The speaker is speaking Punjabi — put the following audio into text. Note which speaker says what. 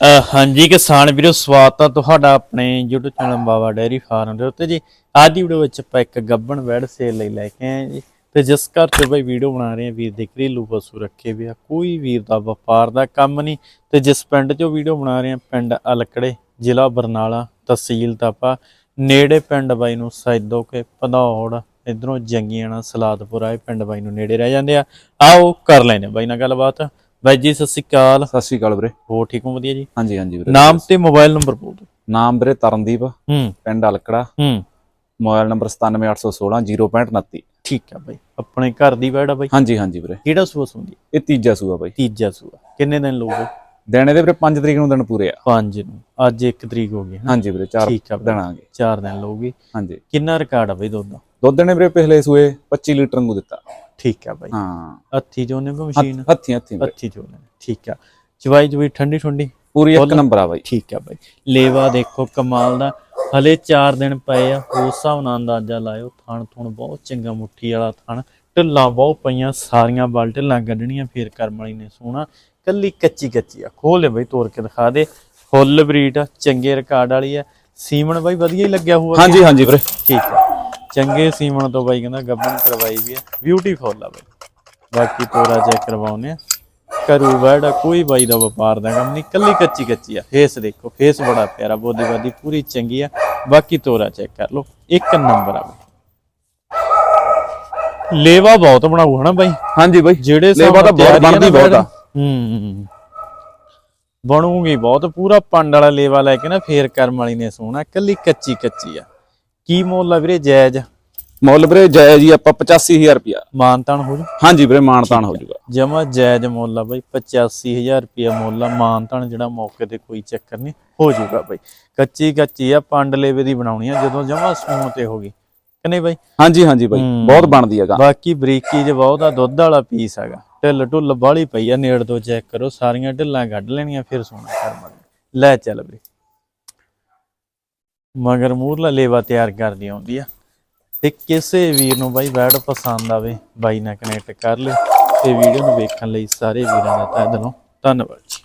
Speaker 1: ਹਾਂਜੀ, ਕਿਸਾਨ ਵੀਰੋ, ਸਵਾਗਤ ਆ ਤੁਹਾਡਾ ਆਪਣੇ YouTube channel Baba dairy farm ਦੇ ਉੱਤੇ ਜੀ। ਅੱਜ ਦੀ ਵੀਡੀਓ ਵਿੱਚ ਆਪਾਂ ਇੱਕ ਗੱਬਣ ਵੈੜ ਸੇਲ ਲਈ ਲੈ ਕੇ ਆਏ ਜੀ। ਤੇ ਜਿਸ ਘਰ ਤੇ ਬਈ ਵੀਡੀਓ ਬਣਾ ਰਹੇ ਆ ਵੀਰ ਦੇ ਘਰੇਲੂ ਪਸ਼ੂ ਰੱਖੇ ਵੀ ਆ। ਕੋਈ ਵੀਰ ਦਾ ਵਪਾਰ ਦਾ ਕੰਮ ਨਹੀਂ। ਤੇ ਜਿਸ ਪਿੰਡ 'ਚੋਂ ਵੀਡੀਓ ਬਣਾ ਰਹੇ ਆ ਪਿੰਡ ਅਲਕੜੇ, ਜ਼ਿਲ੍ਹਾ ਬਰਨਾਲਾ, ਤਹਿਸੀਲ ਤਾਪਾ। ਨੇੜੇ ਪਿੰਡ ਬਾਈ ਨੂੰ ਸੈਦੋ ਕੇ ਪਧੌੜ, ਇਧਰੋਂ ਜੰਗੀਆਣਾ, ਸਲਾਦਪੁਰਾ ਇਹ ਪਿੰਡ ਬਾਈ ਨੂੰ ਨੇੜੇ ਰਹਿ ਜਾਂਦੇ ਆ। ਆਓ, ਕਰ ਲੈਨੇ ਬਾਈ ਨਾਲ ਗੱਲਬਾਤ। ਬਾਈ ਜੀ ਸਤਿ ਸ਼੍ਰੀ ਅਕਾਲ।
Speaker 2: ਸਤਿ ਸ਼੍ਰੀ ਅਕਾਲ ਵੀਰੇ।
Speaker 1: ਹੋ ਠੀਕ ਹੋ? ਵਧੀਆ ਜੀ?
Speaker 2: ਹਾਂਜੀ ਹਾਂਜੀ ਵੀਰੇ।
Speaker 1: ਨਾਮ ਤੇ ਮੋਬਾਈਲ ਨੰਬਰ ਬੋਲ ਦਿਓ।
Speaker 2: ਨਾਮ ਵੀਰੇ ਤਰਨਦੀਪ
Speaker 1: ਹੂੰ।
Speaker 2: ਪਿੰਡ ਅਲਕੜਾ।
Speaker 1: ਹੂੰ।
Speaker 2: ਮੋਬਾਈਲ ਨੰਬਰ 97816 0.29
Speaker 1: ਠੀਕ ਆ ਬਾਈ। ਆਪਣੇ ਘਰ ਦੀ ਵੈੜ ਆ ਬਾਈ?
Speaker 2: ਹਾਂਜੀ ਹਾਂਜੀ ਵੀਰੇ।
Speaker 1: ਕਿਹੜਾ ਸੂਆ ਸੁੰਦੀ
Speaker 2: ਇਹ ਤੀਜਾ ਸੂਆ ਬਾਈ।
Speaker 1: ਤੀਜਾ ਸੂਆ। ਕਿੰਨੇ ਦਿਨ ਲੋਗੇ
Speaker 2: ਦਿਨ ਇਹਦੇ ਵੀਰੇ 5 ਤਰੀਕ ਨੂੰ ਦਿਨ ਪੂਰੇ ਆ।
Speaker 1: 5 ਨੂੰ। ਅੱਜ 1 ਤਰੀਕ ਹੋ ਗਈ
Speaker 2: ਹਾਂਜੀ ਵੀਰੇ ਚਾਰ
Speaker 1: ਠੀਕ ਆ
Speaker 2: ਦਿਨ ਆਗੇ
Speaker 1: 4 ਦਿਨ ਲੋਗੇ
Speaker 2: ਹਾਂਜੀ।
Speaker 1: ਕਿੰਨਾ ਰਿਕਾਰਡ ਆ ਬਾਈ ਦੁੱਧ ਦਾ?
Speaker 2: ਦੁੱਧ ਨੇ ਵੀਰੇ ਪਿਛਲੇ ਸੂਏ 25 ਲੀਟਰ ਨੂੰ ਦਿੱਤਾ।
Speaker 1: ਠੀਕ ਆ ਬਾਈ।
Speaker 2: ਹਾਂ।
Speaker 1: ਹੱਥੀ ਚੋਨੇ ਕੋ ਮਸ਼ੀਨ?
Speaker 2: ਹੱਥ- ਹੱਥੀਂ ਹੱਥੀਂ
Speaker 1: ਚੋਨੇ ਠੀਕ ਆ। ਚਵਾਈ ਚਵਾਈ ਠੰਡੀ ਠੰਡੀ?
Speaker 2: ਪੂਰੀ ਇੱਕ। ਨੰਬਰ ਆ ਬਾਈ।
Speaker 1: ਠੀਕ ਆ ਬਾਈ। ਲੇਵਾ ਦੇਖੋ ਕਮਾਲ ਦਾ। ਹਲੇ 4 ਦਿਨ ਪਏ ਆ। ਉਸ ਹਿਸਾਬ ਨਾਲ ਅੰਦਾਜ਼ਾ ਲਾਇਓ। ਥਣ ਥੁਣ ਬਹੁਤ ਚੰਗਾ ਮੁੱਠੀ ਵਾਲਾ ਥਣ। ਢਿੱਲਾਂ ਬਹੁਤ ਪਈਆਂ। ਸਾਰੀਆਂ ਬਲ ਢਿੱਲਾਂ ਕੱਢਣੀਆਂ। ਫੇਰ ਕਰਮ ਵਾਲੀ ਨੇ ਸੋਹਣਾ। ਕੱਲੀ ਕੱਚੀ ਕੱਚੀ ਆ। ਖੋਲ ਲੈ ਬਾਈ ਤੋੜ ਕੇ ਦਿਖਾ ਦੇ। ਫੁੱਲ ਬਰੀਡ ਆ ਚੰਗੇ ਰਿਕਾਰਡ ਵਾਲੀ ਆ। ਸੀਮਨ ਬਾਈ ਵਧੀਆ ਹੀ ਲੱਗਿਆ ਹੋਊਗਾ।
Speaker 2: ਹਾਂਜੀ ਹਾਂਜੀ ਵੀਰੇ।
Speaker 1: ਠੀਕ ਆ। ਚੰਗੇ ਸੀਮਨ ਤੋਂ ਬਾਈ ਕਹਿੰਦਾ ਗੱਬਨ ਕਰਵਾਈ ਵੀ ਆ। ਬਿਊਟੀਫੁੱਲ ਆ ਬਾਈ। ਬਾਕੀ ਤੋਰਾ ਚੈੱਕ ਕਰਵਾਉਨੇ ਆ। ਕਰੂ ਵੜਾ ਕੋਈ ਬਾਈ ਦਾ ਵਪਾਰ ਦਾ ਕੰਮ ਨਹੀਂ। ਕੱਲੀ ਕੱਚੀ ਕੱਚੀ ਆ। ਫੇਸ ਦੇਖੋ ਫੇਸ ਬੜਾ ਪਿਆਰਾ ਬੋਦੀ ਬਾਦੀ ਪੂਰੀ ਚੰਗੀ ਆ। ਬਾਕੀ ਤੋਰਾ ਚੈੱਕ ਕਰ ਲਓ। ਇੱਕ ਨੰਬਰ ਆ ਲੇਵਾ ਬਹੁਤ ਬਣਾਉ ਹਨਾ ਬਾਈ?
Speaker 2: ਹਾਂਜੀ ਬਾਈ।
Speaker 1: ਜਿਹੜੇ
Speaker 2: ਲੇਵਾ ਤਾਂ ਬਹੁਤ ਬਣਦੀ ਬਹੁਤ ਆ।
Speaker 1: ਹੂੰ। ਬਣੂਗੀ ਬਹੁਤ। ਪੂਰਾ ਪੰਡ ਵਾਲਾ ਲੇਵਾ ਲੈ ਕੇ ਨਾ ਫੇਰ ਕਰਮ ਵਾਲੀ ਨੇ ਸੋਹਣਾ ਕੱਲੀ ਕੱਚੀ ਕੱਚੀ ਆ। ਕੀ ਮੁੱਲ ਆ ਵੀਰੇ ਜਾਇਜ਼?
Speaker 2: ਮੁੱਲ ਵੀਰੇ ਜਾਇਜ਼ ਜੀ ਆਪਾਂ 85000 ਰੁਪਿਆ
Speaker 1: ਮਾਨਤਾਨ ਹੋ ਜੂ?
Speaker 2: ਹਾਂਜੀ ਵੀਰੇ ਮਾਨਤਾਨ ਹੋ ਜਾਊਗਾ
Speaker 1: ਜਮਾ ਜਾਇਜ਼ ਮੁੱਲ ਆ ਬਾਈ 85000 ਰੁਪਿਆ ਮੁੱਲ ਆ। ਮਾਨਤਾਨ ਜਿਹੜਾ ਮੌਕੇ ਤੇ ਕੋਈ ਚੱਕਰ ਨਹੀਂ ਹੋ ਜਾਊਗਾ ਬਾਈ। ਕੱਚੀ ਕੱਚੀ ਆ ਪੰਡ ਲੇਵੇ ਦੀ ਬਣਾਉਣੀ ਆ ਜਦੋਂ ਜਮਾ ਸੂਣ ਤੇ ਹੋ ਗਈ। ਕਿ ਨਹੀਂ ਬਾਈ?
Speaker 2: ਹਾਂਜੀ ਹਾਂਜੀ ਬਾਈ
Speaker 1: ਹੂੰ।
Speaker 2: ਬਹੁਤ ਬਣਦੀ ਹੈਗਾ।
Speaker 1: ਬਾਕੀ ਬਰੀਕੀ ਚ ਬਹੁਤ ਆ ਦੁੱਧ ਵਾਲਾ ਪੀਸ ਹੈਗਾ। ਢਿੱਲ ਢੁੱਲ ਬਾਲੀ ਪਈ ਆ, ਨੇੜ ਤੋਂ ਚੈੱਕ ਕਰੋ, ਸਾਰੀਆਂ ਢਿੱਲਾਂ ਕੱਢ ਲੈਣੀਆਂ, ਫਿਰ ਸੋਣਾ ਕਰਮ ਲੈ ਚੱਲ ਵੀਰੇ। ਮਗਰ ਮੂਰਲਾ ਲੇਵਾ ਤਿਆਰ ਕਰਦੀ ਆਉਂਦੀ ਆ। ਤੇ ਕਿਸੇ ਵੀਰ ਨੂੰ ਬਾਈ ਵੈਡ ਪਸੰਦ ਆਵੇ, ਬਾਈ ਨਾਲ ਕਨੈਕਟ ਕਰ ਲਿਓ ਤੇ ਵੀਡੀਓ ਨੂੰ ਵੇਖਣ ਲਈ ਸਾਰੇ ਵੀਰਾਂ ਦਾ ਤਹਿ ਦਿਲੋਂ ਧੰਨਵਾਦ ਜੀ।